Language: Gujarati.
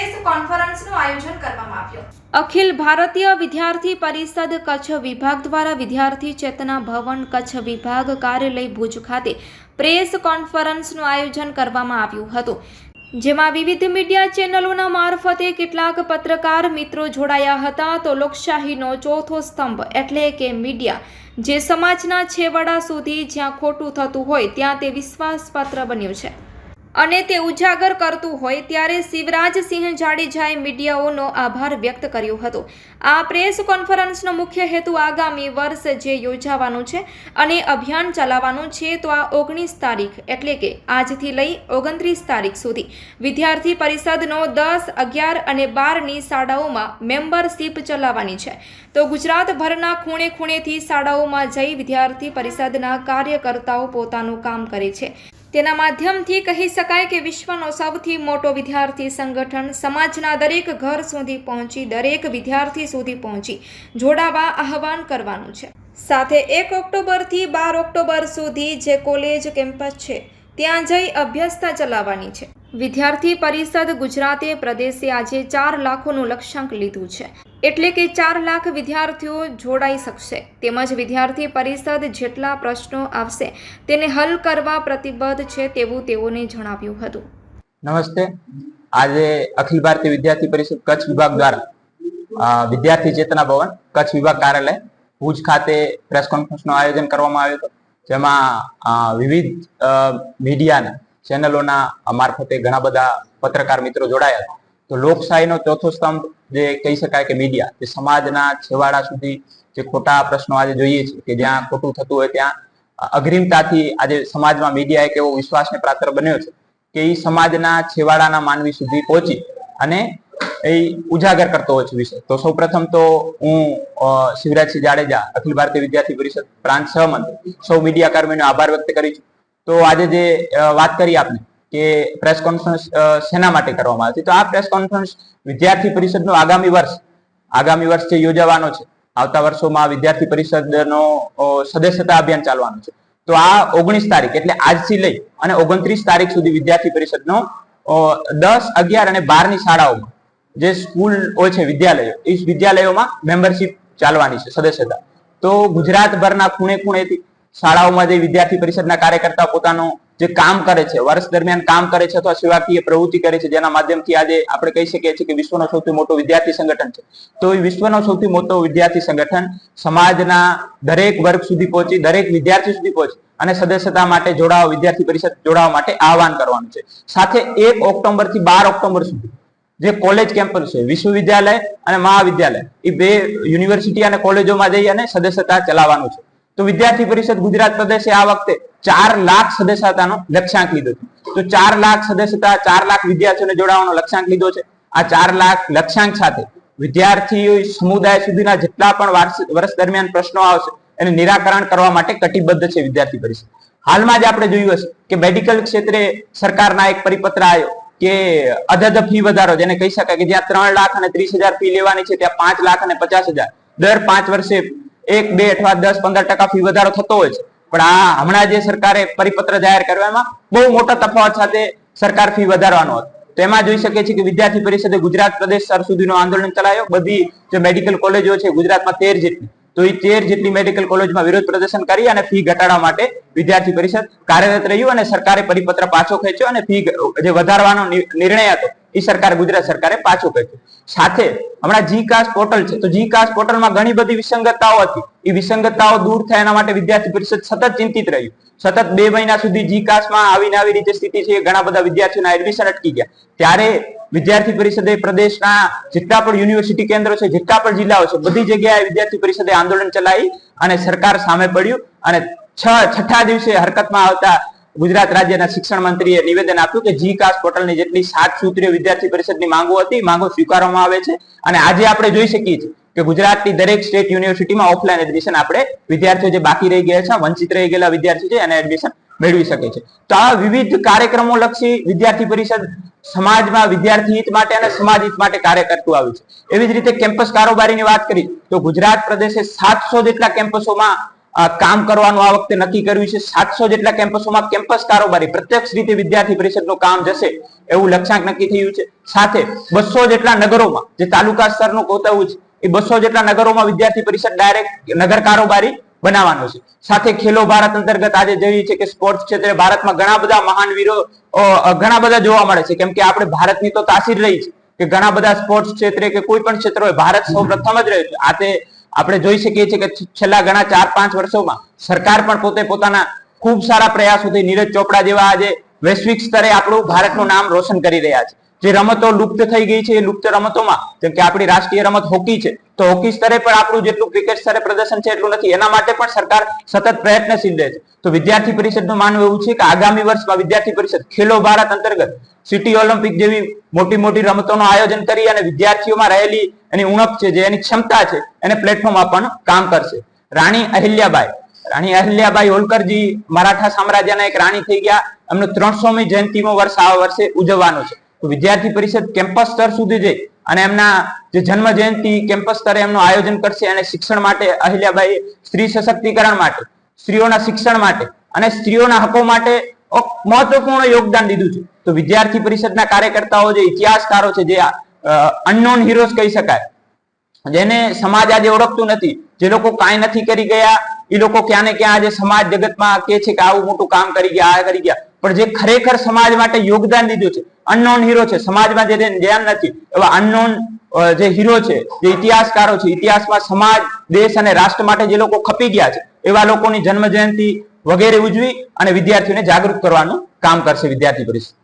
પ્રેસ કોન્ફરન્સનું આયોજન કરવામાં આવ્યું. અખિલ ભારતીય વિદ્યાર્થી પરિષદ કચ્છ વિભાગ દ્વારા વિદ્યાર્થી ચેતના ભવન કચ્છ વિભાગ કાર્યાલય ભુજ ખાતે પ્રેસ કોન્ફરન્સનું આયોજન કરવામાં આવ્યું હતું. જેમાં વિવિધ મીડિયા ચેનલોના મારફતે કેટલાક પત્રકાર મિત્રો જોડાયા હતા તો લોકશાહીનો ચોથો સ્તંભ એટલે કે મીડિયા. જે સમાજના છેવાડા સુધી જ્યાં ખોટું થતું હોય ત્યાં તે વિશ્વાસપાત્ર બન્યું છે. અને તે ઉજાગર કરતું હોય ત્યારે શિવરાજસિંહ જાડેજાએ મીડિયાઓનો આભાર વ્યક્ત કર્યો હતો. આ પ્રેસ કોન્ફરન્સનો મુખ્ય હેતુ આગામી વર્ષ જે યોજાવાનું છે અને અભિયાન ચલાવવાનું છે તો આ ઓગણીસ તારીખ એટલે કે આજથી લઈ ઓગણત્રીસ તારીખ સુધી. વિદ્યાર્થી પરિષદનો દસ, અગિયાર અને બારની શાળાઓમાં મેમ્બરશીપ ચલાવવાની છે. તો ગુજરાતભરના ખૂણે ખૂણેથી શાળાઓમાં જઈ વિદ્યાર્થી પરિષદના કાર્યકર્તાઓ પોતાનું કામ કરે છે. તેના માધ્યમથી કહી શકાય કે વિશ્વનો સૌથી મોટો વિદ્યાર્થી સંગઠન સમાજના દરેક ઘર સુધી પહોંચી, દરેક વિદ્યાર્થી સુધી પહોંચી જોડાવા આહવાન કરવાનું છે. સાથે એક ઓક્ટોબરથી બાર ઓક્ટોબર સુધી જે કોલેજ કેમ્પસ છે, ત્યાં જઈ અભ્યસ્તા ચલાવવાની છે. વિદ્યાર્થી પરિષદ ગુજરાતે પ્રદેશે આજે ચાર લાખોનું લક્ષ્યાંક લીધું છે. એટલે કે ચાર લાખ વિદ્યાર્થીઓ જોડાઈ શકશે. તેમજ વિદ્યાર્થી પરિષદ જેટલા પ્રશ્નો આવશે, તેને હલ કરવા પ્રતિબદ્ધ છે તેવું તેઓને જણાવ્યું હતું. નમસ્તે. આજે અખિલ ભારતીય વિદ્યાર્થી પરિષદ કચ્છ વિભાગ દ્વારા વિદ્યાર્થી ચેતના ભવન કચ્છ વિભાગ કાર્યાલય, ભુજ ખાતે પ્રેસ કોન્ફરન્સનું આયોજન કરવામાં આવ્યું હતું. જેમાં વિવિધ મીડિયાના ચેનલોના મારફતે ઘણા બધા પત્રકાર મિત્રો જોડાયા હતા. તો લોકશાહીનો ચોથો સ્તંભ જે કહી શકાય કે મીડિયા જે સમાજના છેવાડા સુધી જે ખોટા પ્રશ્નો આજે જોઈએ છે, કે જ્યાં ખોટું થતું હોય ત્યાં અગ્રિમતાથી આજે સમાજમાં મીડિયા એક એવો વિશ્વાસને પાત્ર બન્યો છે કે એ સમાજના છેવાડાના માનવી સુધી પહોંચી અને એ ઉજાગર કરતો હોય છે વિષય. તો સૌપ્રથમ તો હું શિવરાજસિંહ જાડેજા, અખિલ ભારતીય વિદ્યાર્થી પરિષદ પ્રાંત સહમંત્રી સૌ મીડિયા કર્મીનો આભાર વ્યક્ત કરી છું. તો આજે જે વાત કરી આપને કે પ્રેસ કોન્ફરન્સ શેના માટે કરવામાં આવી તો આ પ્રેસ કોન્ફરન્સ વિદ્યાર્થી પરિષદનો આગામી વર્ષ આગામી વર્ષ જે યોજાવાનો છે, આવતા વર્ષોમાં વિદ્યાર્થી પરિષદનો સદસ્યતા અભિયાન ચાલવાનું છે. તો આ ઓગણીસ તારીખ, એટલે આજથી લઈ અને ઓગણત્રીસ તારીખ સુધી વિદ્યાર્થી પરિષદનો દસ, અગિયાર અને બારની શાળાઓમાં જે સ્કૂલ હોય છે, વિદ્યાલયો, એ વિદ્યાલયોમાં મેમ્બરશિપ ચાલવાની છે, સદસ્યતા. તો ગુજરાતભરના ખૂણે ખૂણેથી શાળાઓમાં જે વિદ્યાર્થી પરિષદના કાર્યકર્તા પોતાનું જે કામ કરે છે, વર્ષ દરમિયાન કામ કરે છે અથવા સેવાકીય પ્રવૃત્તિ કરે છે, જેના માધ્યમથી આજે આપણે કહી શકીએ છીએ કે વિશ્વનો સૌથી મોટો વિદ્યાર્થી સંગઠન છે. તો એ વિશ્વનો સૌથી મોટો વિદ્યાર્થી સંગઠન સમાજના દરેક વર્ગ સુધી પહોંચી, દરેક વિદ્યાર્થી સુધી પહોંચી અને સદસ્યતા માટે જોડાવા, વિદ્યાર્થી પરિષદ જોડાવા માટે આહવાન કરવાનું છે. સાથે એક ઓક્ટોબરથી બાર ઓક્ટોબર સુધી જે કોલેજ કેમ્પસ છે, વિશ્વવિદ્યાલય અને મહાવિદ્યાલય, એ બે યુનિવર્સિટી અને કોલેજોમાં જઈ અને સદસ્યતા ચલાવવાનું છે. તો વિદ્યાર્થી પરિષદ ગુજરાત પ્રદેશે આ વખતે ચાર લાખ સદસ્યતાનો લક્ષ્યાંક લીધો છે. તો ચાર લાખ સદસ્યતા, ચાર લાખ વિદ્યાર્થીઓને જોડાવાનો લક્ષ્યાંક લીધો છે. આ ચાર લાખ લક્ષ્યાંક સાથે વિદ્યાર્થીઓ સમુદાય સુધીના જેટલા પણ વર્ષ દરમિયાન પ્રશ્નો આવશે, એને નિરાકરણ કરવા માટે કટિબદ્ધ છે વિદ્યાર્થી પરિષદ. હાલમાં જ આપણે જોયું હશે કે મેડિકલ ક્ષેત્રે સરકારના એક પરિપત્ર આવ્યો કે અધધ ફી વધારો, જેને કહી શકાય કે જ્યાં ત્રણ લાખ અને ત્રીસ હજાર ફી લેવાની છે, ત્યાં પાંચ લાખ અને પચાસ હજાર. દર પાંચ વર્ષે એક, બે અથવા દસ, પંદર ટકા ફી વધારો થતો હોય છે. પણ આ હમણાં જે સરકારે પરિપત્ર જાહેર કરવામાં બહુ મોટા તફાવત સાથે સરકાર ફી વધારવાનો હતો. તેમાં જોઈ શકીએ છીએ કે વિદ્યાર્થી પરિષદે ગુજરાત પ્રદેશ સ્તર સુધીનો આંદોલન ચલાવ્યો. બધી જે મેડિકલ કોલેજો છે, ગુજરાતમાં તેર જેટલી. તો એ તેર જેટલી મેડિકલ કોલેજમાં વિરોધ પ્રદર્શન કરી અને ફી ઘટાડવા માટે વિદ્યાર્થી પરિષદ કાર્યરત રહ્યું અને સરકારે પરિપત્ર પાછો ખેંચ્યો અને ફી જે વધારવાનો નિર્ણય હતો સરકાર, ગુજરાત સરકારે પાછું ખેંચ્યો સાથે હમણાં જી કાસ્ટ પોર્ટલ છે. તો જી કાસ્ટ પોર્ટલમાં ઘણી બધી વિસંગતતાઓ હતી. એ વિસંગતતાઓ દૂર થાય એના માટે વિદ્યાર્થી પરિષદ સતત ચિંતિત રહ્યું. સતત બે મહિના સુધી જી કાસ્ટમાં આવીને આવી રીતે સ્થિતિ છે ઘણા બધા વિદ્યાર્થીઓના એડમિશન અટકી ગયા. ત્યારે વિદ્યાર્થી પરિષદે પ્રદેશના જેટલા પણ યુનિવર્સિટી કેન્દ્રો છે, જેટલા પણ જિલ્લાઓ છે, બધી જગ્યાએ વિદ્યાર્થી પરિષદે આંદોલન ચલાવી અને સરકાર સામે પડ્યું અને છ છઠ્ઠા દિવસે હરકતમાં આવતા ગુજરાત રાજ્યના શિક્ષણ મંત્રીએ નિવેદન આપ્યું કે જી કાસ્ટ પોર્ટલની જેટલી સાત સૂત્રીય વિદ્યાર્થી પરિષદની માંગો હતી, માંગો સ્વીકારવામાં આવે છે. અને આજે આપણે જોઈ શકીએ છીએ કે ગુજરાતની દરેક સ્ટેટ યુનિવર્સિટીમાં ઓફલાઈન એડમિશન આપણે વિદ્યાર્થીઓ જે બાકી રહી ગયા છે, વંચિત રહી ગયેલા વિદ્યાર્થીઓ છે, એને એડમિશન મેળવી શકે છે. તો આ વિવિધ કાર્યક્રમો લક્ષી વિદ્યાર્થી પરિષદ સમાજમાં વિદ્યાર્થી હિત માટે અને સમાજ હિત માટે કાર્ય કરતું આવ્યું છે. એવી જ રીતે કેમ્પસ કારોબારીની વાત કરી તો ગુજરાત પ્રદેશે સાતસો જેટલા કેમ્પસોમાં કામ કરવાનું આ વખતે નક્કી કર્યું છે. સાતસો જેટલા કેમ્પસોમાં કેમ્પસ કારોબારી, પ્રત્યક્ષ રીતે વિદ્યાર્થી પરિષદનું કામ જશે એવું લક્ષ્યાંક નક્કી થયું છે. સાથે બસો જેટલા નગરોમાં, જે તાલુકા સ્તરનું કોતવું છે, એ બસો જેટલા નગરોમાં વિદ્યાર્થી પરિષદ ડાયરેક્ટ નગર કારોબારી બનાવવાનો છે. સાથે ખેલો ભારત અંતર્ગત આજે જોઈએ છે કે સ્પોર્ટ્સ ક્ષેત્રે ભારતમાં ઘણા બધા મહાન વીરો ઘણા બધા જોવા મળે છે. કેમ કે આપણે ભારતની તો તાસીર રહી છે કે ઘણા બધા સ્પોર્ટ્સ ક્ષેત્રે કે કોઈ પણ ક્ષેત્ર હોય, ભારત સૌ પ્રથમ જ રહ્યું છે. આ તે આપણે જોઈ શકીએ છીએ કે છેલ્લા ઘણા ચાર, પાંચ વર્ષોમાં સરકાર પણ પોતે પોતાના ખૂબ સારા પ્રયાસોથી નીરજ ચોપડા જેવા આજે વૈશ્વિક સ્તરે આપણું ભારતનું નામ રોશન કરી રહ્યા છે. જે રમતો લુપ્ત થઈ ગઈ છે, એ લુપ્ત રમતોમાં, જેમ કે આપણી રાષ્ટ્રીય રમત હોકી છે, તો હોકી સ્તરે પણ આપણું જેટલું ક્રિકેટ સ્તરે પ્રદર્શન છે એટલું નથી. એના માટે પણ સરકાર સતત પ્રયત્નશીલ રહે છે. તો વિદ્યાર્થી પરિષદનું માનવું એવું છે કે આગામી વર્ષમાં વિદ્યાર્થી પરિષદ ખેલો ભારત અંતર્ગત સિટી ઓલિમ્પિક જેવી મોટી મોટી રમતોનું આયોજન કરી અને વિદ્યાર્થીઓમાં રહેલી એની ઉણપ છે, જે એની ક્ષમતા છે, એને પ્લેટફોર્મ આપવાનું કામ કરશે. રાણી અહિલ્યાબાઈ રાણી અહિલ્યાબાઈ હોલકરજી મરાઠા સામ્રાજ્યના એક રાણી થઈ ગયા. એમનો ત્રણસોમી જયંતિમો વર્ષ આ વર્ષે ઉજવવાનો છે. તો વિદ્યાર્થી પરિષદ કેમ્પસ સ્તર સુધી જઈ અને એમના જે જન્મ જયંતિ કેમ્પસ સ્તરે એમનું આયોજન કરશે અને શિક્ષણ માટે અહિલ્યાબાઈ સ્ત્રી સશક્તિકરણ માટે, સ્ત્રીઓના શિક્ષણ માટે અને સ્ત્રીઓના હકો માટે મહત્વપૂર્ણ યોગદાન દીધું છે. તો વિદ્યાર્થી પરિષદના કાર્યકર્તાઓ જે ઇતિહાસકારો છે, જે અનનોન હીરોઝ કહી શકાય, જેને સમાજ આજે ઓળખતું નથી, જે લોકો કાંઈ નથી કરી ગયા એ લોકો ક્યાં ને ક્યાં આજે સમાજ જગતમાં કે છે કે આવું મોટું કામ કરી ગયા, આ કરી ગયા પણ જે ખરેખર સમાજ માટે યોગદાન દીધું છે અનનોન હીરો છે, સમાજમાં જે ધ્યાન નથી, એવા અનનોન જે હીરો છે, જે ઇતિહાસકારો છે, ઇતિહાસમાં સમાજ, દેશ અને રાષ્ટ્ર માટે જે લોકો ખપી ગયા છે, એવા લોકોની જન્મ જયંતિ વગેરે ઉજવી અને વિદ્યાર્થીઓને જાગૃત કરવાનું કામ કરશે વિદ્યાર્થી પરિષદ.